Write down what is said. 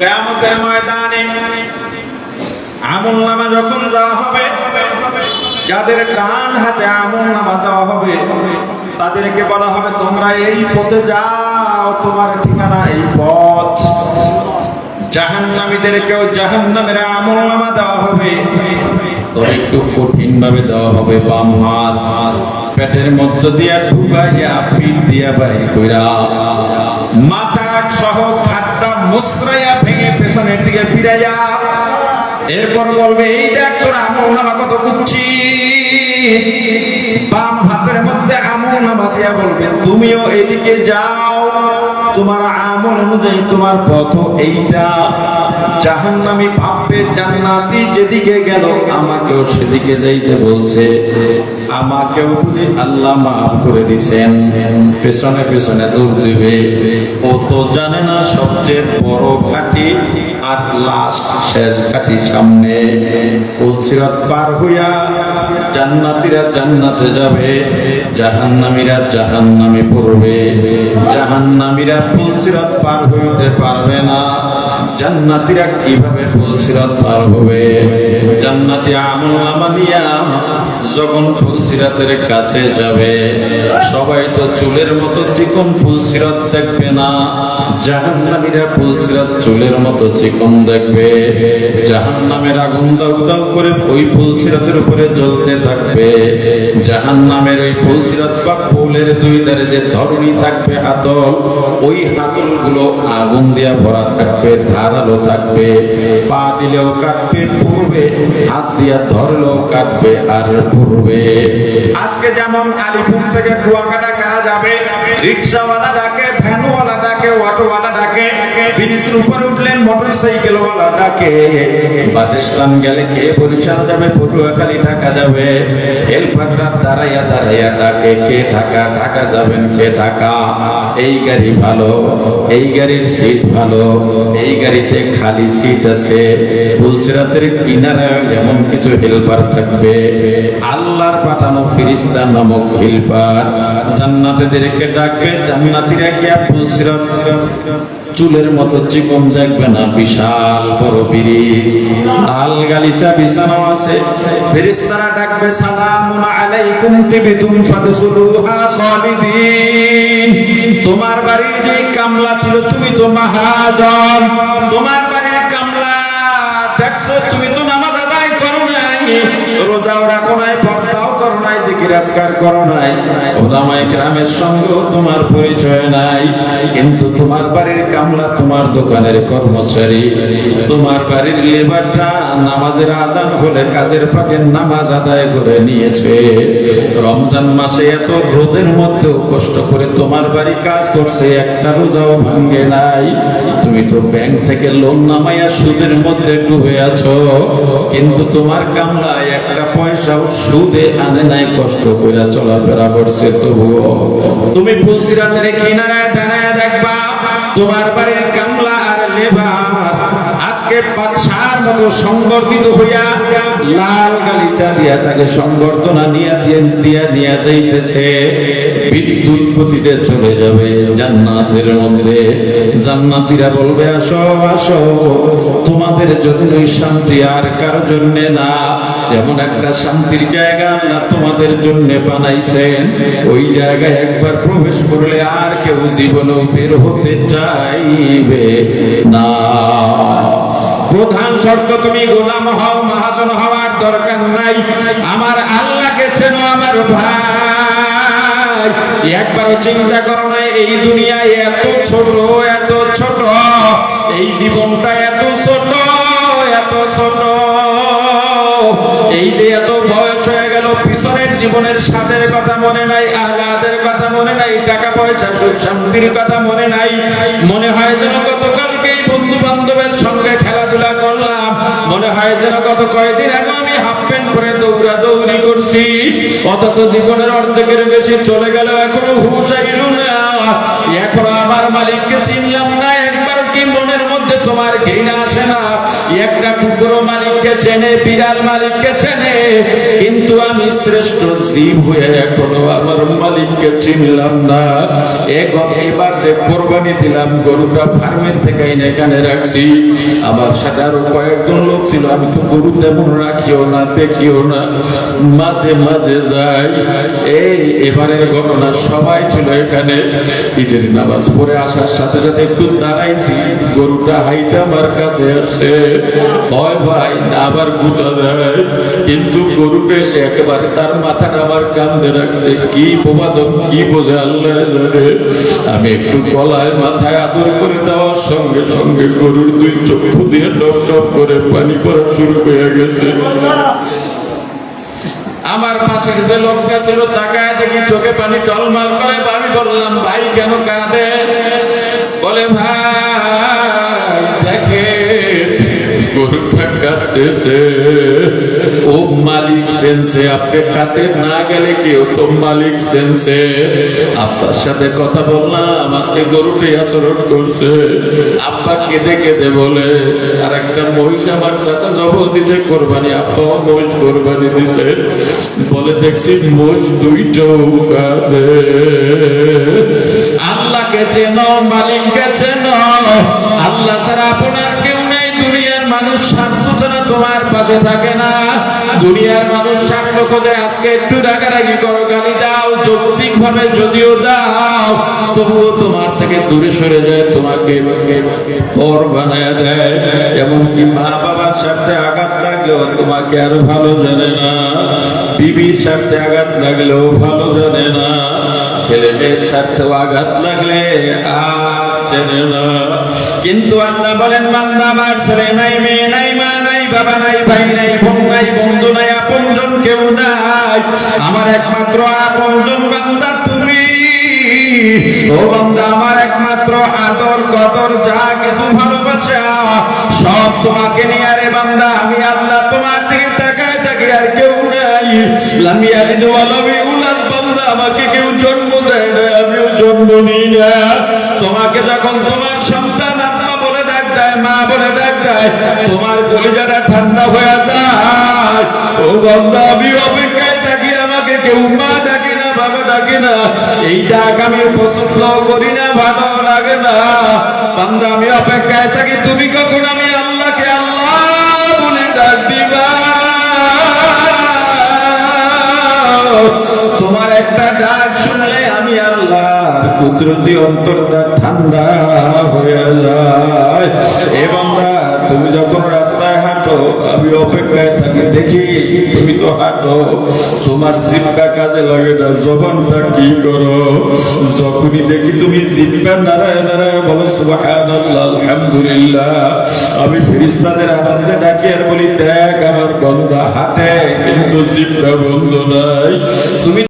কেয়ামতের ময়দানে আমল নামা যখন দেওয়া হবে, যাদের ডান হাতে আমল নামা দেওয়া হবে, তাদেরকে বলা হবে, তোমরা এই পথে যাও, তোমার ঠিকানা এই পথ। জাহান্নামীদেরকেও জাহান্নামের নামা দেওয়া হবে। একটু কঠিন ভাবে দেওয়া হবে বাম হাত, পেটের মধ্য দিয়া ঢুকাইয়া পিঠ দিয়া বাইর কইরা, মাথা সহ মুসরাইয়া ভেঙে পেছনের দিকে ফিরাইয়া এরপর বলবে, এই দেখ তোর আমল কত কুচ্ছি। বাম হাতের মধ্যে আমল নামা দিয়া বলবে, তুমিও এদিকে যাও। তোমার আমল অনুযায়ী তোমার পথ এইটা। জাহান্নামী ভাববে জান্নাতি যেদিকে গেল, আমাকেও সেদিকে যাইতে বলছে। আমাকেও বুঝি আল্লাহ মাফ করে দিছেন। পেছনে পেছনে দৌড় দিবে। ও তো জানে না সবচেয়ে বড় ঘাটি আর লাস্ট শেষ ঘাটি সামনে। কুলসিরাত পার হইয়া জান্নাতীরা জান্নাতে যাবে। জাহান্নামীরা জাহান্নামে পড়বে। জাহান্নামীরা ফুলসিরাত পার হইতে পারবে না। জান্নাতীরা কীভাবে ফুলসিরাত পার হবে? জান্নাতি আমল যখন ফুলসিরাতের কাছে যাবে, সবাই তো চুলের মতো চিকন ফুলসিরাত দেখবে না। জাহান্নামীরা ফুলসিরাত চুলের মতো চিকন দেখবে। জাহান্নামের আগুন দাউ দাউ করে ওই ফুলসিরাতের উপরে জ্বলতে থাকবে। জাহান্নামের ওই ফুলসিরাত বা ফুলের দুই ধারে যে ধরনী থাকবে হাতল ওই হাতলগুলো আগুন দিয়া ভরা থাকবে। ধারালো থাকবে, পা দিলেও কাটবে পূর্বে হাত দিয়া ধরলেও কাটবে আর পূর্বে আজকে যেমন আলিপুর থেকে কুয়াকাটা কারা যাবে রিক্সাওয়ালা ডাকে, ভ্যানওয়ালা ডাকে, অটোওয়ালা ডাকে, ব্রিজের উপরে উঠলেন মোটর সাইকেলওয়ালা ডাকে। বাস স্ট্যান্ড গেলে কে বরিশাল যাবে, পটুয়াখালী ঢাকা যাবে? হেলপাররা দাঁড়াইয়া দাঁড়াইয়া ডাকে, কে ঢাকা ঢাকা যাবেন, কে ঢাকা? এই গাড়ি ভালো, এই গাড়ির সিট ভালো, এই গাড়িতে খালি সিট আছে। ফুলসিরাতের কিনারায় এমন কিছু হেল্পার থাকবে। আল্লাহর পাঠানো ফিরিস্তা নামক হেল্পার জান্নাতীদেরকে ডাকবে জান্নাতীরা গিয়া ফুলসিরাত চুলের মতো চিকন দেখবে না বিশাল বড় ব্রিজ। লাল গালিচা বিছানো আছে, ফেরেশতারা ডাকবে, সালামুন আলাইকুম তিবিতুম ফাদখুলুহা খালিদিন। তোমার বাড়ির যে কামলা ছিল, তুমি তো মহাজন। তোমার বাড়ির কামলা দেখছ, তুমি তো নামাজ আদায় করো নাই। রোজাও রাখো নাই পর্দাও করো নাই। ওলামায়ে গ্রামের সঙ্গে তোমার পরিচয় নাই। কিন্তু তোমার বাড়ির কামলা তোমার দোকানের কর্মচারী। তোমার বাড়ির লেবারটা নামাজের আজান হলে কাজের ফাঁকে নামাজ আদায় করে নিয়েছে। রমজান মাসে এত রোদের মধ্যেও কষ্ট করে তোমার বাড়ি কাজ করছে, একটা রোজাও ভাঙ্গে নাই। তুমি তো ব্যাংক থেকে লোন নামাইয়া সুদের মধ্যে ডুবে আছো। কিন্তু তোমার কামলায় একটা পয়সাও সুদে আনে নাই কষ্ট করে চলাফেরা করছে তবুও। তুমি ফুলসিরাতের কিনারায় দাঁড়ায় দেখবা, তোমার বাড়ির কামলা আর লেবা। আজকে বাদশার মতো সংগঠিত হইয়া লাল গালিচা দিয়া তাকে সংবর্ধনা নিয়া দিয়ে নিয়া যাইতেছে। বিদ্যুৎ গতিতে চলে যাবে জান্নাতের মধ্যে। জান্নাতীরা বলবে, আসো আসো, তোমাদের জন্যই শান্তি আর কারও জন্য না। এমন একটা শান্তির জায়গা আল্লাহ তোমাদের জন্য বানাইছেন। ওই জায়গায় একবার প্রবেশ করলে আর কেউ জীবনেও বের হতে চাইবে না। প্রধান শর্ত তুমি গোলাম হও, মহাজন হওয়ার দরকার নাই। আমার আল্লাহকে চেনো আমার ভাই। একবারও চিন্তা করো না, এই দুনিয়ায় এত ছোট এত ছোট। এই জীবনটা এত ছোট এত ছোট। এই যে এত বয়স হয়ে গেল, পিছনের জীবনের স্বাদের কথা মনে নাই, আহ্লাদের কথা মনে নাই, টাকা পয়সা, সুখ শান্তির কথা মনে নাই। মনে হয় যেন গতকালকেই বন্ধু বান্ধবের সঙ্গে খেলাধুলা করলাম। মনে হয় যেন গত কয়েকদিন আগে আমি হাফ প্যান্ট পরে দৌড়া দৌড়ি করছি। অথচ জীবনের অর্ধেকের বেশি চলে গেল, এখনও হুশ আইল না। এখনও আমার মালিককে চিনলাম না, একবার কি মনের মধ্যে তোমার ঘৃণা আসে না? একটা কুকুরও মালিককে চেনে, বিড়াল মালিককে চেনে কিন্তু আমি শ্রেষ্ঠ জীব হয়ে এখনও আমার মালিককে চিনলাম না। এখন এবার যে কোরবানি দিলাম, গরুটা ফার্মের থেকে এনে এখানে রাখছি। আমার সাথে আরও কয়েকজন লোক ছিল, আমি তো গরু তেমন রাখিও না, দেখিও না। মাঝে মাঝে যাই। এই, এবারের ঘটনা সবাই ছিল এখানে। ঈদের নামাজ পড়ে আসার সাথে সাথে একটু দাঁড়াইছি, গরুটা হাইটা আমার কাছে আসছে ভয় ভাই, আবার গুতা দেয়। কিন্তু গরুটা এসে একেবারে তার মাথাটা আমার কান্দে রাখছে। কি প্রবাদন, কি বোঝে আল্লাহ জানে। আমি একটু গলায়, মাথায় আদর করে দেওয়ার সঙ্গে সঙ্গে গরুর দুই চক্ষু দিয়ে টপ টপ করে পানি পড়া শুরু হয়ে গেছে। আমার পাশের যে লোকটা ছিল, তাকায় দেখি চোখে পানি টলমাল করে। আমি বললাম, ভাই, কেন কাঁদে? বলে, ভাই ও মালিক সেন্সে আপনার কাছে না গেলে কেউ তো মালিক সেন্সে? আপনার সাথে কথা বললাম, আজকে গরুটি আচরণ করছে। আব্বা কেঁদে কেঁদে বলে, আর একটা মহিষ আমার চাচা জব দিছে, কোরবানি, আব্বাও মহিষ কোরবানি দিছে। বলে, দেখছি মোষ দুইটাও কাঁদে আল্লাহকে চেন, মালিককে চেন, আল্লাহ ছাড়া আপনার কেউ নেই, দুনিয়ার মানুষ স্বার্থ ছাড়া তোমার পাশে থাকে না। দুনিয়ার মানুষ স্বার্থ খোঁজে, আজকে একটু রাগারাগি করো, গালি দাও যৌক্তিক ভাবে যদিও দাও, তবুও তোমার থেকে দূরে সরে যায়, তোমাকে পর বানায় দেয়। এমনকি মা বাবার আঘাত লাগলেও তোমাকে আরও ভালো জানে না। বিবির সাথে আঘাত লাগলেও ভালো জানে না। আঘাত লাগলে আর চেনে না। কিন্তু আল্লাহ বলেন, বান্দা আমার ছেলে নাই, মেয়ে নাই বাবা নাই, ভাই নাই, বোন নাই, বন্ধু নাই, আপনজন কেউ নাই। আমার একমাত্র আপনজন বান্দা তুমি। ও আমার একমাত্র আদর, কদর, যা কিছু ভালোবাসা, সব তোমাকে নিয়ে বান্দা, আমি আল্লাহ তোমার দিকে তাকায় আর কেউ নাই। লামি বান্দা, আমাকে কেউ জন্ম দেয় না, আমিও জন্ম নিই না। তোমাকে যখন তোমার দেয়, মা বলে ডাক দেয়, তোমার কলিজাটা ঠান্ডা হয়ে যায়। ও বান্দা আমি অপেক্ষায় থাকি, আমাকে কেউ মা ডাকে না, বাবা ডাকে না। এই ডাক আমি পছন্দ করি না ভালো লাগে না। বান্দা, আমি অপেক্ষায় থাকি, তুমি কখন আমি আল্লাহকে আল্লাহ বলে ডাক দিবা? তোমার একটা ডাক শুনলে আমি আল্লাহর কুদরতি অন্তরটা ঠান্ডা হয়ে যায়। এবং তুমি যখন রাস্তায় হাঁটো, আমি অপেক্ষায় থাকি, দেখি তুমি তো হাঁটো। তোমার জিব্বা কাজে লাগে না, জবানটা কি করো? যখনই দেখি তুমি জিব্বা নারায় নারায় বলো, সুবহানাল্লাহ, আলহামদুলিল্লাহ। আমি ফেরেশতাদের আনন্দে ডাকি আর বলি, দেখ, আমার গন্ধা হাঁটে, কিন্তু জিব্বা বন্ধ নাই। তুমি